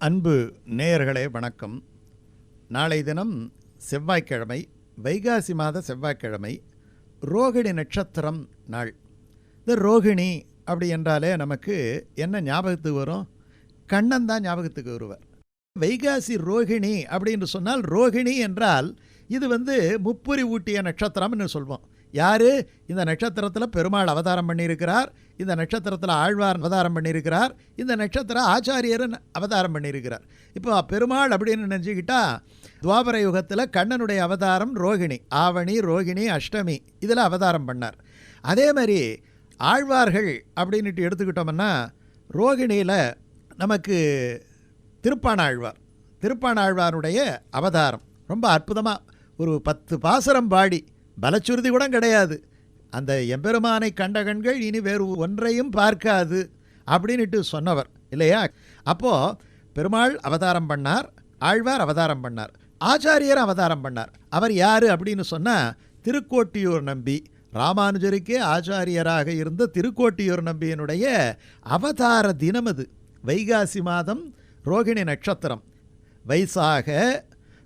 அன்பு நேயர்களே வணக்கம். நாளை தினம் செவ்வாய்க்கிழமை வைகாசி மாத செவ்வாய்க்கிழமை ரோகிணி நட்சத்திரம் நாள். இந்த ரோகிணி அப்படி என்றாலே நமக்கு என்ன ஞாபகத்துக்கு வரும்? கண்ணன் தான் ஞாபகத்துக்கு வருவார். வைகாசி ரோகிணி அப்படின்னு சொன்னால் ரோகிணி என்றால் இது வந்து முப்புரி ஊட்டிய நட்சத்திரம்னு சொல்வோம். யார்? இந்த நட்சத்திரத்தில் பெருமாள் அவதாரம் பண்ணியிருக்கிறார். இந்த நட்சத்திரத்தில் ஆழ்வார் அவதாரம் பண்ணியிருக்கிறார். இந்த நட்சத்திர ஆச்சாரியரன் அவதாரம் பண்ணியிருக்கிறார். இப்போ பெருமாள் அப்படின்னு நினச்சிக்கிட்டா துவாபர யுகத்தில் கண்ணனுடைய அவதாரம் ரோகிணி ஆவணி ரோகிணி அஷ்டமி இதில் அவதாரம் பண்ணார். அதே மாதிரி ஆழ்வார்கள் அப்படின்ட்டு எடுத்துக்கிட்டோம்னா ரோகிணியில் நமக்கு திருப்பானாழ்வார் திருப்பானாழ்வாருடைய அவதாரம். ரொம்ப அற்புதமாக ஒரு பத்து பாசரம் பாடி பலச்சுறுதி கூட கிடையாது. அந்த எம்பெருமானை கண்ட கண்கள் இனி வேறு ஒன்றையும் பார்க்காது அப்படின்ட்டு சொன்னவர் இல்லையா? அப்போது பெருமாள் அவதாரம் பண்ணார் ஆழ்வார் அவதாரம் பண்ணார் ஆச்சாரியர் அவதாரம் பண்ணார். அவர் யார் அப்படின்னு சொன்னால் திருக்கோட்டியூர் நம்பி ராமானுஜருக்கே ஆச்சாரியராக இருந்த திருக்கோட்டியூர் நம்பியினுடைய அவதார தினம் அது. வைகாசி மாதம் ரோகிணி நட்சத்திரம். வைசாக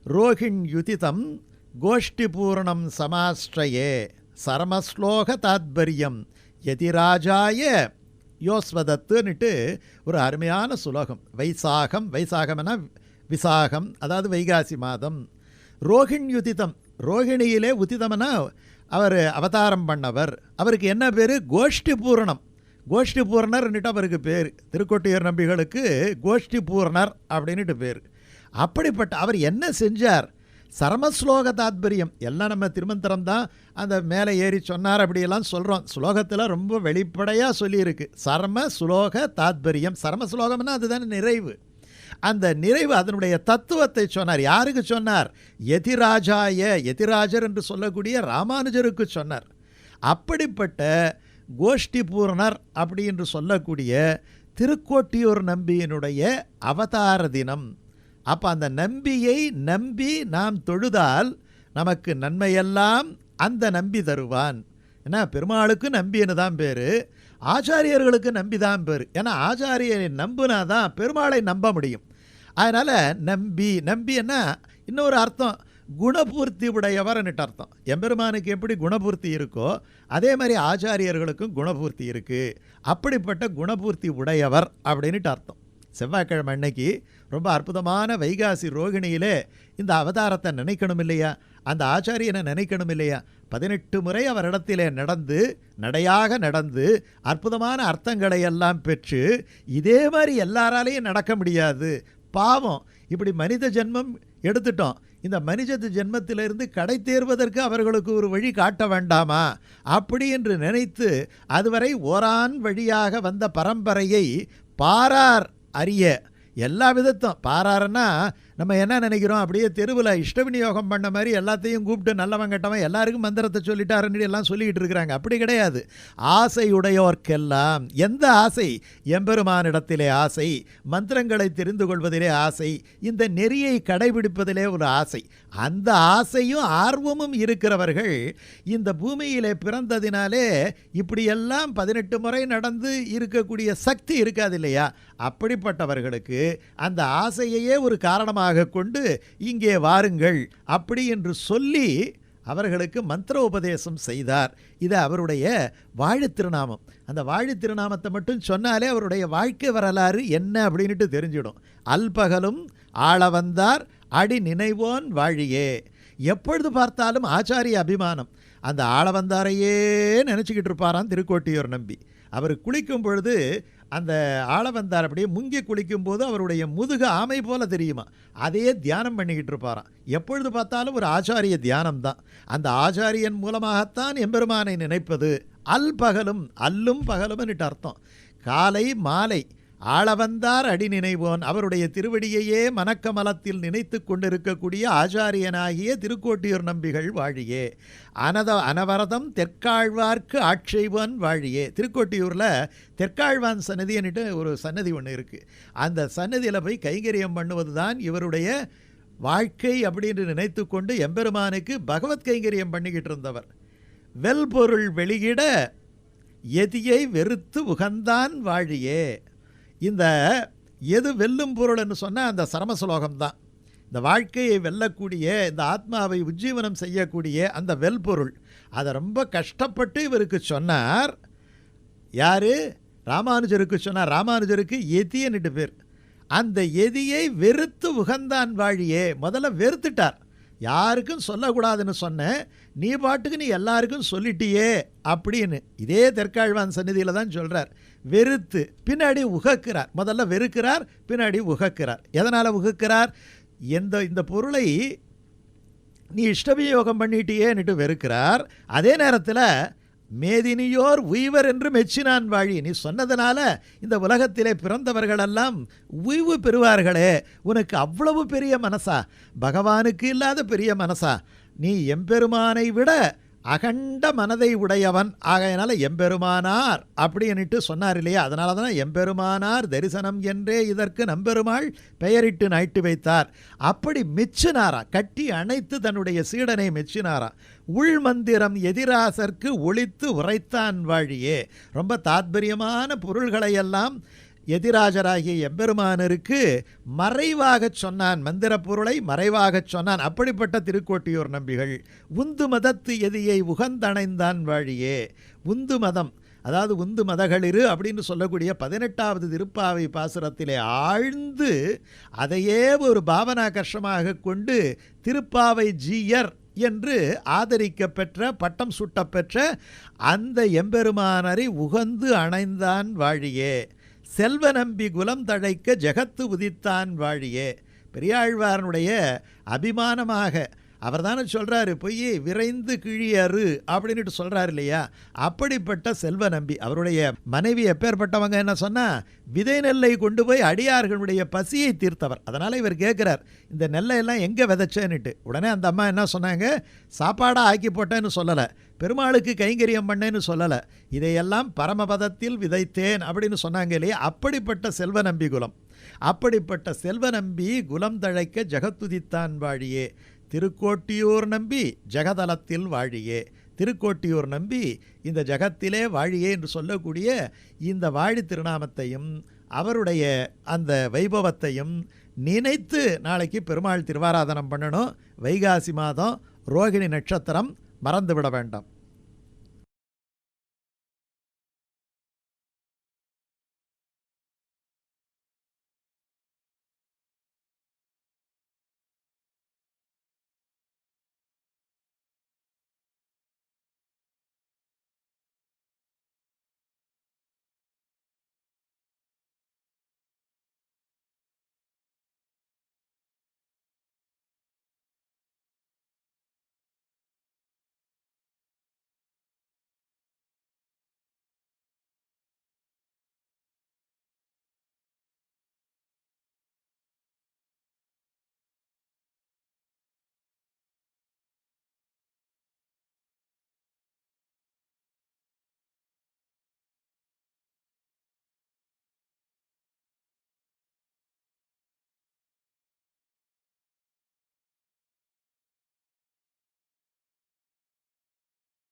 ரோகிண் யுதிதம் கோஷ்டி பூர்ணம் சமாஸ்ட்ரயே சரமஸ்லோக தாத்பரியம் எதிராஜாய யோஸ்வதத்துன்னுட்டு ஒரு அருமையான சுலோகம். வைசாகம் வைசாகம்னா விசாகம் அதாவது வைகாசி மாதம். ரோகிண் யுதிதம் ரோகிணியிலே உதிதம்னா அவர் அவதாரம் பண்ணவர். அவருக்கு என்ன பேர்? கோஷ்டி பூரணம் கோஷ்டி பூரணர்ன்னுட்டு அவருக்கு பேர். திருக்கோட்டியூர் நம்பிகளுக்கு கோஷ்டி பூரணர் அப்படின்ட்டு பேர். அப்படிப்பட்ட அவர் என்ன செஞ்சார்? சரமஸ்லோக தாத்பரியம் எல்லாம் நம்ம திருமந்திரம் தான் அந்த மேலே ஏறி சொன்னார் அப்படியெல்லாம் சொல்கிறோம் ஸ்லோகத்தில் ரொம்ப வெளிப்படையாக சொல்லியிருக்கு. சரம சுலோக தாத்பரியம் சரம ஸ்லோகம்னா அதுதானே நிறைவு. அந்த நிறைவு அதனுடைய தத்துவத்தை சொன்னார். யாருக்கு சொன்னார்? எதிராஜாய எதிராஜர் என்று சொல்லக்கூடிய ராமானுஜருக்கு சொன்னார். அப்படிப்பட்ட கோஷ்டி பூரணர் அப்படி என்று சொல்லக்கூடிய திருக்கோட்டியூர் நம்பியினுடைய அவதார தினம். அப்போ அந்த நம்பியை நம்பி நாம் தொழுதால் நமக்கு நன்மையெல்லாம் அந்த நம்பி தருவான். ஏன்னா பெருமாளுக்கு நம்பின்னு தான் பேர் ஆச்சாரியர்களுக்கு நம்பி தான் பேர். ஏன்னா ஆச்சாரியரை நம்புனா தான் பெருமாளை நம்ப முடியும். அதனால் நம்பி நம்பி என்ன இன்னொரு அர்த்தம் குணபூர்த்தி உடையவர்னுட்டு அர்த்தம். எம்பெருமானுக்கு எப்படி குணபூர்த்தி இருக்கோ அதே மாதிரி ஆச்சாரியர்களுக்கும் குணபூர்த்தி இருக்குது அப்படிப்பட்ட குணபூர்த்தி உடையவர் அப்படின்ட்டு அர்த்தம். செவ்வாய்க்கிழமை அன்னைக்கு ரொம்ப அற்புதமான வைகாசி ரோகிணியிலே இந்த அவதாரத்தை நினைக்கணும் இல்லையா அந்த ஆச்சாரியனை நினைக்கணும் இல்லையா பதினெட்டு முறை அவரிடத்திலே நடந்து நடையாக நடந்து அற்புதமான அர்த்தங்களை எல்லாம் பெற்று இதே மாதிரி எல்லாராலையும் நடக்க முடியாது. பாவம். இப்படி மனித ஜென்மம் எடுத்துட்டோம். இந்த மனித ஜென்மத்திலிருந்து கடை தேர்வதற்கு அவர்களுக்கு ஒரு வழி காட்ட வேண்டாமா? அப்படி என்று நினைத்து அதுவரை ஓரான் வழியாக வந்த பரம்பரையை பாரார் அறிய எல்லா விதத்தும். பாராருன்னா நம்ம என்ன நினைக்கிறோம்? அப்படியே தெருவில் இஷ்ட விநியோகம் பண்ண மாதிரி எல்லாத்தையும் கூப்பிட்டு நல்லவன் கெட்டவன் எல்லாருக்கும் மந்திரத்தை சொல்லிட்டாருன்னு எல்லாம் சொல்லிக்கிட்டு இருக்கிறாங்க. அப்படி கிடையாது. ஆசையுடையோர்க்கெல்லாம் எந்த ஆசை? எம்பெருமானிடத்திலே ஆசை மந்திரங்களை தெரிந்து கொள்வதிலே ஆசை இந்த நெறியை கடைபிடிப்பதிலே ஒரு ஆசை. அந்த ஆசையும் ஆர்வமும் இருக்கிறவர்கள் இந்த பூமியிலே பிறந்ததினாலே இப்படியெல்லாம் பதினெட்டு முறை நடந்து இருக்கக்கூடிய சக்தி இருக்காது இல்லையா? அப்படிப்பட்டவர்களுக்கு அந்த ஆசையையே ஒரு காரணமாக கொண்டு இங்கே வாருங்கள் அப்படி என்று சொல்லி அவர்களுக்கு மந்திர உபதேசம் செய்தார். இது அவருடைய வாழு திருநாமம். அந்த வாழு திருநாமத்தை மட்டும் சொன்னாலே அவருடைய வாழ்க்கை வரலாறு என்ன அப்படின்ட்டு தெரிஞ்சிடும். அல்பகலும் ஆள வந்தார் அடி நினைவோன் வாழியே. எப்பொழுது பார்த்தாலும் ஆச்சாரிய அபிமானம். அந்த ஆள வந்தாரையே நினச்சிக்கிட்டு இருப்பாராம் திருக்கோட்டியூர் நம்பி. அவர் குளிக்கும் பொழுது அந்த ஆளவந்தார் அப்படியே முங்கி குளிக்கும்போது அவருடைய முதுகு ஆமை போல தெரியுமா? அதையே தியானம் பண்ணிக்கிட்டு இருப்பாராம். எப்பொழுது பார்த்தாலும் ஒரு ஆச்சாரிய தியானம் தான் அந்த ஆச்சாரியன் மூலமாகத்தான் எம்பெருமானை நினைப்பது. அல் பகலும் அல்லும் பகலும்னுட்டு அர்த்தம். காலை மாலை ஆளவந்தார் அடி நினைவோன் அவருடைய திருவடியையே மனக்கமலத்தில் நினைத்து கொண்டிருக்கக்கூடிய ஆச்சாரியனாகிய திருக்கோட்டியூர் நம்பிகள் வாழியே. அனத அனவரதம் தெற்காழ்வார்க்கு ஆட்செய்வான் வாழியே. திருக்கோட்டியூரில் தெற்காழ்வான் சன்னதின்னுட்டு ஒரு சன்னதி ஒன்று இருக்குது அந்த சன்னதியில் போய் கைங்கரியம் பண்ணுவது தான் இவருடைய வாழ்க்கை அப்படின்னு நினைத்து கொண்டு எம்பெருமானுக்கு பகவத் கைங்கரியம் பண்ணிக்கிட்டு இருந்தவர். வெல்பொருள் வெளியிட எதியை வெறுத்து உகந்தான் வாழியே. இந்த எது வெல்லும் பொருள்னு சொன்னால் அந்த சரம சுலோகம் தான் இந்த வாழ்க்கையை வெல்லக்கூடிய இந்த ஆத்மாவை உஜ்ஜீவனம் செய்யக்கூடிய அந்த வெல்பொருள். அதை ரொம்ப கஷ்டப்பட்டு இவருக்கு சொன்னார். யார்? ராமானுஜருக்கு சொன்னார். ராமானுஜருக்கு எதியன்னுட்டு பேர். அந்த எதியை வெறுத்து உகந்தான் வாழியே. முதல்ல வெறுத்துட்டார். யாருக்கும் சொல்லக்கூடாதுன்னு சொன்னேன் நீ பாட்டுக்கு நீ எல்லாருக்கும் சொல்லிட்டியே அப்படின்னு இதே தெற்காழ்வான் சந்நிதியில் தான் சொல்கிறார் வெறுத்து பின்னாடி உகக்கிறார். முதல்ல வெறுக்கிறார் பின்னாடி உகக்கிறார். எதனால் உகக்கிறார்? எந்த இந்த பொருளை நீ இஷ்டவியோகம் பண்ணிட்டியேன்னுட்டு வெறுக்கிறார். அதே நேரத்தில் மேதினியோர் உய்வர் என்று மெச்சினான் வாழி. நீ சொன்னதனால இந்த உலகத்திலே பிறந்தவர்களெல்லாம் உய்வு பெறுவார்களே. உனக்கு அவ்வளவு பெரிய மனசா? பகவானுக்கு இல்லாத பெரிய மனசா? நீ எம்பெருமானை விட அகண்ட மனதை உடையவன். ஆகையினால எம்பெருமானார் அப்படின்னுட்டு சொன்னார் இல்லையா? அதனால தான் எம்பெருமானார் தரிசனம் என்றே இதற்கு நம்பெருமாள் பெயரிட்டு நாய்ட்டு வைத்தார். அப்படி மெச்சினாரா? கட்டி அணைத்து தன்னுடைய சீடனை மெச்சினாரா? உள்மந்திரம் எதிராசர்க்கு ஒழித்து உரைத்தான் வாழியே. ரொம்ப தாத்பரியமான பொருள்களையெல்லாம் எதிராஜராகிய எம்பெருமானருக்கு மறைவாகச் சொன்னான். மந்திர பொருளை மறைவாகச் சொன்னான். அப்படிப்பட்ட திருக்கோட்டியூர் நம்பிகள் உந்து மதத்து எதியை உகந்தணைந்தான் வாழியே. உந்து மதம் அதாவது உந்து மதகளிரு அப்படின்னு சொல்லக்கூடிய பதினெட்டாவது திருப்பாவை பாசுரத்திலே ஆழ்ந்து அதையே ஒரு பாவனாகர்ஷமாக கொண்டு திருப்பாவை ஜீயர் என்று ஆதரிக்கப்பெற்ற பட்டம் சுட்டப்பெற்ற அந்த எம்பெருமானரை உகந்து அணைந்தான் வாழியே. செல்வ நம்பி குலம் தழைக்க ஜெகத்து உதித்தான் வாழியே. பெரியாழ்வாரனுடைய அபிமானமாக அவர் தானே சொல்கிறாரு பொய் விரைந்து கிழியறு அப்படின்ட்டு சொல்கிறாரு இல்லையா? அப்படிப்பட்ட செல்வ நம்பி அவருடைய மனைவி எப்பேற்பட்டவங்க என்ன சொன்னால் விதை நெல்லை கொண்டு போய் அடியார்களுடைய பசியை தீர்த்தவர். அதனால் இவர் கேட்குறார் இந்த நெல்லை எல்லாம் எங்கே விதைச்சேன்னுட்டு. உடனே அந்த அம்மா என்ன சொன்னாங்க சாப்பாடாக ஆக்கி போட்டேன்னு சொல்லலை பெருமாளுக்கு கைங்கரியம் பண்ணேன்னு சொல்லலை இதையெல்லாம் பரமபதத்தில் விதைத்தேன் அப்படின்னு சொன்னாங்க இல்லையா? அப்படிப்பட்ட செல்வ நம்பி குலம் அப்படிப்பட்ட செல்வ நம்பி குலம் தழைக்க ஜெகத்துதித்தான் வாழியே திருக்கோட்டியூர் நம்பி ஜெகதலத்தில் வாழியே. திருக்கோட்டியூர் நம்பி இந்த ஜகத்திலே வாழியே என்று சொல்லக்கூடிய இந்த வாழி திருநாமத்தையும் அவருடைய அந்த வைபவத்தையும் நினைத்து நாளைக்கு பெருமாள் திருவாராதனம் பண்ணணும். வைகாசி மாதம் ரோகிணி நட்சத்திரம் மறந்துவிட வேண்டாம்.